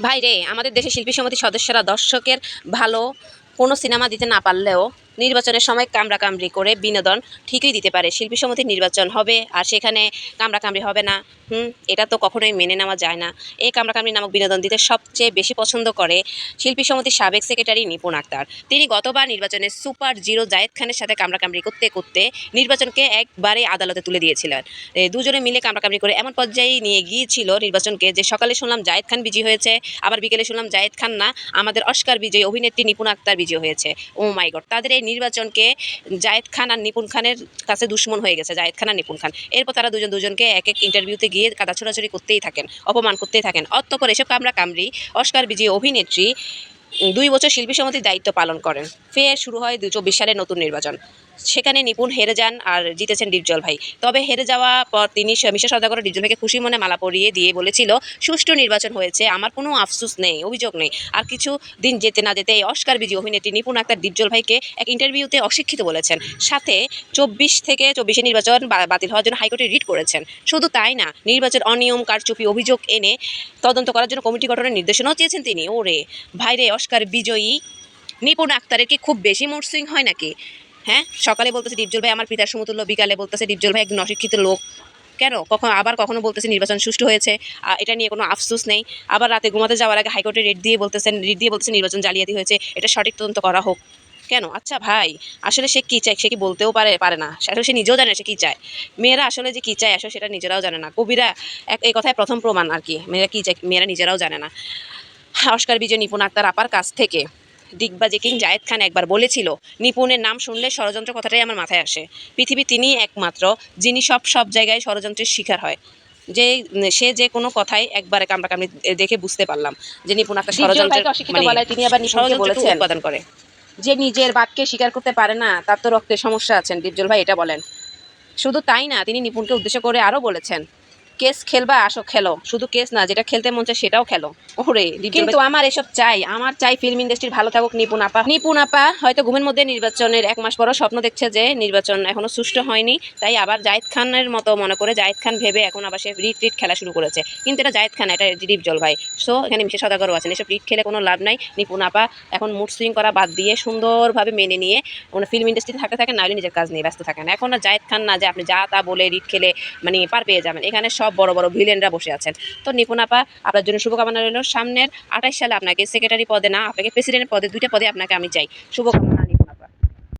ভাই রে আমাদের দেশে শিল্পী সমিতির সদস্যরা দর্শকের ভালো কোনো সিনেমা দিতে না পারলেও নির্বাচনের সময় কামড়াকামড়ি করে বিনোদন ঠিকই দিতে পারে। শিল্পী সমিতির নির্বাচন হবে আর সেখানে কামড়াকামড়ি হবে না। হুম, এটা তো কখনোই মেনে নেওয়া যায় না। এই কামড়াকামড়ি নামক বিনোদন দিতে সবচেয়ে বেশি পছন্দ করে শিল্পী সমিতির সাবেক সেক্রেটারি নিপুণ আক্তার। তিনি গতবার নির্বাচনে সুপার জিরো জায়েদ খানের সাথে কামড়াকামড়ি করতে করতে নির্বাচনকে একবারে আদালতে তুলে দিয়েছিলেন। দুজনে মিলে কামড়াকামড়ি করে এমন পর্যায়ে নিয়ে গিয়েছিল নির্বাচনকে যে সকালে শুনলাম জায়েদ খান বিজয়ী হয়েছে, আবার বিকেলে শুনলাম জায়েদ খান না, আমাদের অস্কার বিজয়ী অভিনেত্রী নিপুণ আক্তার বিজয়ী হয়েছে। ও মাই গড, তাদের এই নির্বাচনকে জায়েদ খান আর নিপুণ খানের কাছে দুশ্মন হয়ে গেছে, জায়েদ খান আর নিপুণ খান। এরপর তারা দুজন দুজনকে এক এক ইন্টারভিউতে গিয়ে কাদা ছোড়াছড়ি করতেই থাকেন, অপমান করতেই থাকেন। অতঃপর এসব কামরা কামরি অস্কার বিজয়ী অভিনেত্রী, দুই বছর শিল্পী সমিতির দায়িত্ব পালন করেন। ফের শুরু হয় দু চব্বিশ সালের নতুন নির্বাচন। সেখানে নিপুণ হেরে যান আর জিতেছেন ডিপজল ভাই। তবে হেরে যাওয়া পর তিনি মিশা সদাগর ডিপজল ভাইকে খুশি মনে মালা পরিয়ে দিয়ে বলেছিল, সুষ্ঠু নির্বাচন হয়েছে, আমার কোনো আফসোস নেই, অভিযোগ নেই। আর কিছু দিন যেতে না যেতে এই অস্কার বিজয়ী অভিনেত্রী নিপুণ আক্তার ডিপজল ভাইকে এক ইন্টারভিউতে অশিক্ষিত বলেছেন। সাথে চব্বিশ থেকে চব্বিশে নির্বাচন বাতিল হওয়ার জন্য হাইকোর্টে রিট করেছেন। শুধু তাই না, নির্বাচন অনিয়ম, কারচুপি, অভিযোগ এনে তদন্ত করার জন্য কমিটি গঠনের নির্দেশনাও চেয়েছেন তিনি। ওরে, ভাইরে, অস্কার বিজয়ী নিপুণ আক্তারের কি খুব বেশি মুড সুইং হয় নাকি? হ্যাঁ? সকালে বলতেছে ডিপজল ভাই, আমার পিতার সমতুল্য, বিকালে বলতেছে ডিপজল ভাই, একজন অশিক্ষিত লোক। কেন? কখন আবার কখনো বলতেছে নির্বাচন সুষ্ঠু হয়েছে। এটা নিয়ে কোনো আফসোস নেই। আবার রাতে ঘুমাতে যাওয়ার আগে হাইকোর্টে রেট দিয়ে বলতেছেন রিট দিয়ে বলতেছেন নির্বাচন জালিয়াতি হয়েছে। এটা সঠিক তদন্ত করা হোক। কেন? আচ্ছা ভাই, আসলে সে কী চায়? সে কি বলতেও পারে পারে না। আসলে সে নিজেও জানে সে কী চায়। মেয়েরা আসলে যে কী চায়, আসলে সেটা নিজেরাও জানে না। কবিরা এক এই কথায় প্রথম প্রমাণ আর কি। মেয়েরা কী চায়? মেয়েরা নিজেরাও জানে না। অস্কার বিজয়, নিপুণ আক্তার আপার কাছ থেকে দিগ্বাজি কিং জায়েদ খান একবার বলেছিল নিপুণের নাম শুনলে ষড়যন্ত্র কথাটাই আমার মাথায় আসে। পৃথিবী তিনিই একমাত্র যিনি সব সব জায়গায় ষড়যন্ত্রের শিকার হয়। যে সে যে কোনো কথাই একবারে কামড়াকামড়ি দেখে বুঝতে পারলাম যে নিপুণ ভাইকে অশিক্ষিত বলায় তিনি আবার ষড়যন্ত্র বলেছেন। উৎপাদন করে। যে নিজের বাপকে স্বীকার করতে পারে না তার তো রক্তের সমস্যা আছেন। ডিপজল ভাই এটা বলেন। শুধু তাই না তিনি নিপুণকে উদ্দেশ্য করে আরও বলেছেন কেস খেলবা আসো খেলো। শুধু কেস না যেটা খেলতে মন চায় সেটাও খেলো। ওরে কিন্তু আমার এসব চাই। আমার চাই ফিল্ম ইন্ডাস্ট্রি ভালো থাকুক নিপুণ আপা। নিপুণ আপা হয়তো ঘুমের মধ্যে নির্বাচনের এক মাস পরও স্বপ্ন দেখছে যে নির্বাচন এখনও সুষ্ঠু হয়নি। তাই আবার জায়েদ খানের মতো মনে করে জায়েদ খান ভেবে এখন আবার সে রিট রিট খেলা শুরু করেছে। কিন্তু এটা জায়েদ খান এটা ডিপ জল ভাই সো এখানে মিশে সদাগরও আছেন। এসব রিট খেলে কোনো লাভ নাই। নিপুণ আপা এখন মুড সুইং করা বাদ দিয়ে সুন্দরভাবে মেনে নিয়ে কোনো ফিল্ম ইন্ডাস্ট্রিতে থাকতে থাকেন নাহলে নিজের কাজ নিয়ে ব্যস্ত থাকেন। এখন আর জায়েদ খান না যে আপনি যা তা বলে রিট খেলে মানে পার পেয়ে যাবেন। এখানে সব বড় বড় ভিলেনরা বসে আছেন। তো নিপুণ আপা, আপনার জন্য শুভকামনা রইল। সামনের আঠাশ সালে আপনাকে সেক্রেটারি পদে না, আপনাকে প্রেসিডেন্ট পদে, দুইটা পদে আপনাকে আমি চাই। শুভকামনা।